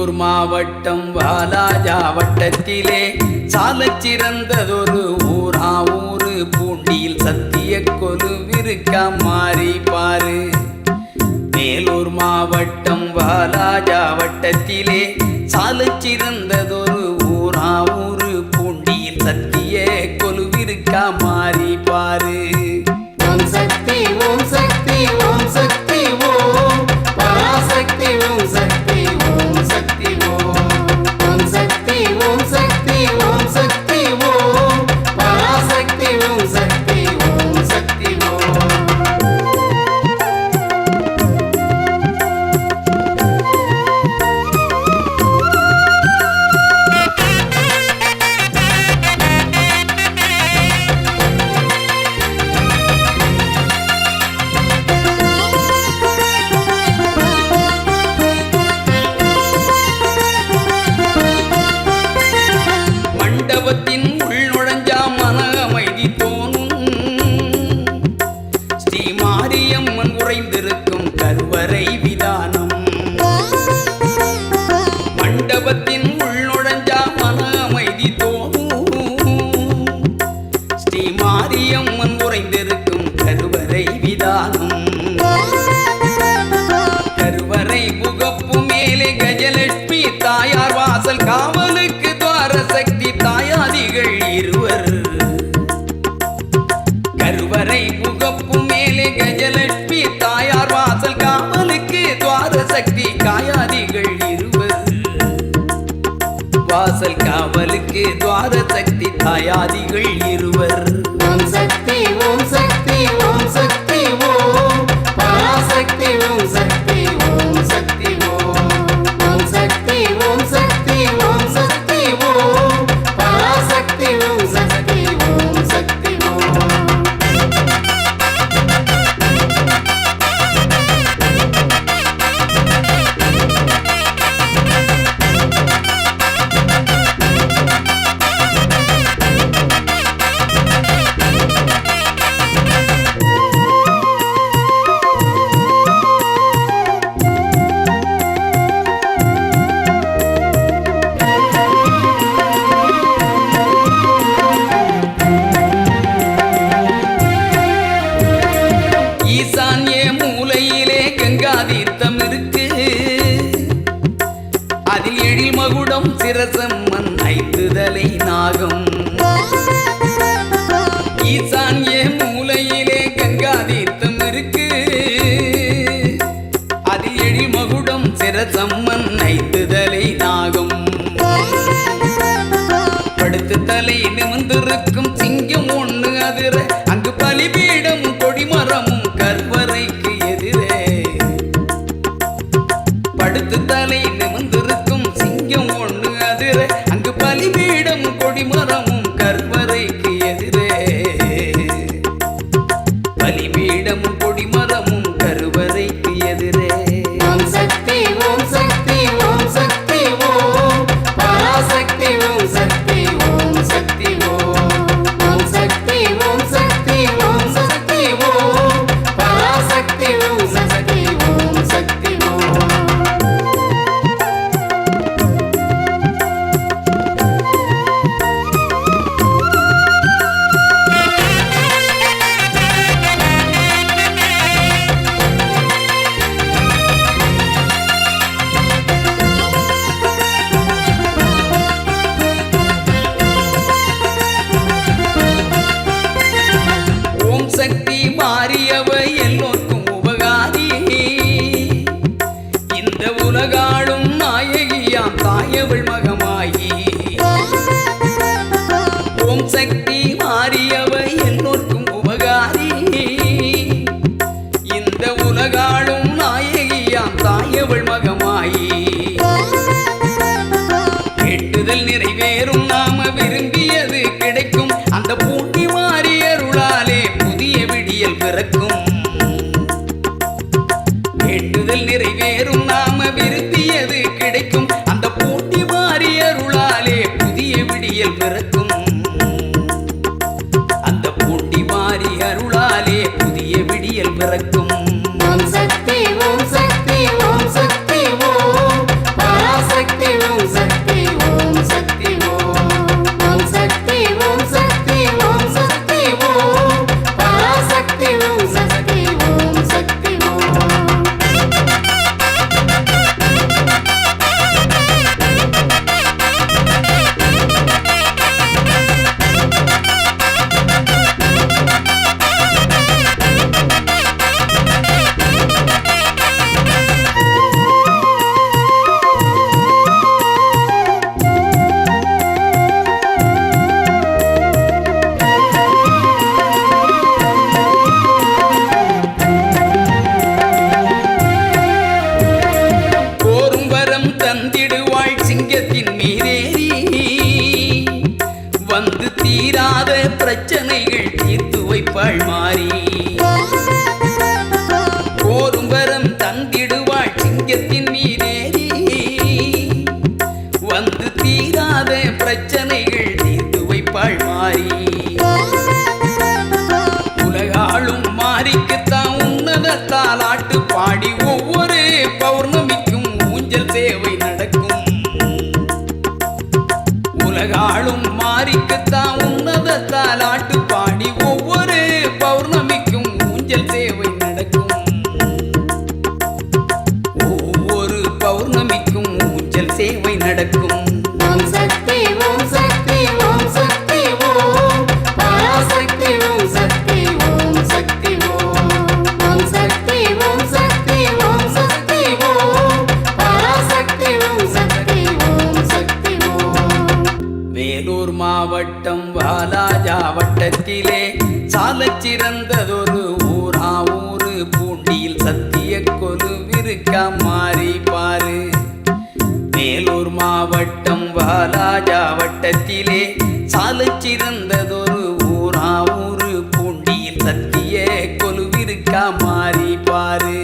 வேலூர் மாவட்டம் வாலாஜா வட்டத்திலே சாலச் சிறந்ததொரு ஊரா ஊரு பூண்டியில் சத்திய கொலுவிருக்கா மாறி பாரு. மேலூர் மாவட்டம் வாலாஜா வட்டத்திலே சாலச் சிறந்ததொரு ஊரா ஊரு பூண்டியில் சத்திய கொலுவிருக்கா மாறி பாரு. மாரியம்மன் உறைந்திருக்கும் கருவறை விதானம் கருவறை முகப்பு மேலே கஜலட்சுமி தாயார் வாசல் காவலுக்கு துவார சக்தி தாயாதிகள் இருவர். கருவறை முகப்பு மேலே கஜலட்சுமி தாயார் வாசல் காவலுக்கு துவார சக்தி காயாதிகள் இருவர். வாசல் காவலுக்கு துவார சக்தி தாயாதிகள் இருவர். தலை சிங்கம் ஒண்ணு அதிர அங்கு பலிபீடம் கொடிமரமும் கருவறைக்கு எதிரே. படுத்து தலை நிமிர்ந்திருக்கும் சிங்கம் ஒண்ணு அதிர அங்கு பலிபீடம் கொடிமரமும் கருவறைக்கு நிறைவேறும் நாம விரும்பியது கிடைக்கும். அந்த பூட்டி மாறி அருளாலே புதிய விடியல் பிறக்கும். வேண்டுதல் நிறைவேறும் நாம விரும்பியது கிடைக்கும். அந்த பூட்டி மாறி அருளாலே புதிய விடியல் பிறக்கும். பிரச்சனைகள் தீர்த்து வைப்பாள் மாறி. போரும் வரம் தந்திடுவாள் சிங்கத்தின் மீதேறி வந்து தீராத பிரச்சனைகள் தீர்த்து வைப்பாள் மாறி. உலகாளும் மாறிக்குத்தான் உன்னதத்தால் ஆட்டு பாடி ஒவ்வொரு பௌர்ணமிக்கும் ஊஞ்சல் சேவை நடக்கும். உலகாளும் மாறிக்குத்தான் நடக்கும் ஓம் சக்தி ஓம் சக்தி ஓம் சக்தி ஓம் பராசக்தி ஓம் சக்தி ஓம் சக்தி ஓம் ஓம் சக்தி ஓம் சக்தி ஓம் சக்தி ஓம் பராசக்தி ஓம் சக்தி ஓம் சக்தி ஓம் வேலூர் மாவட்டம் வாலாஜா வட்டத்திலே சாலச் சிறந்ததொரு ஊரா ஊரு பூண்டியில் சத்திய கொலுவிருக்கா மாறி பாரு மேலூர் மாவட்டம் வாலாஜா வட்டத்திலே சாலச்சிறந்ததொரு ஊரா ஊரு பூண்டியில் சத்திய கொலுவிருக்கா மாறி பாரு.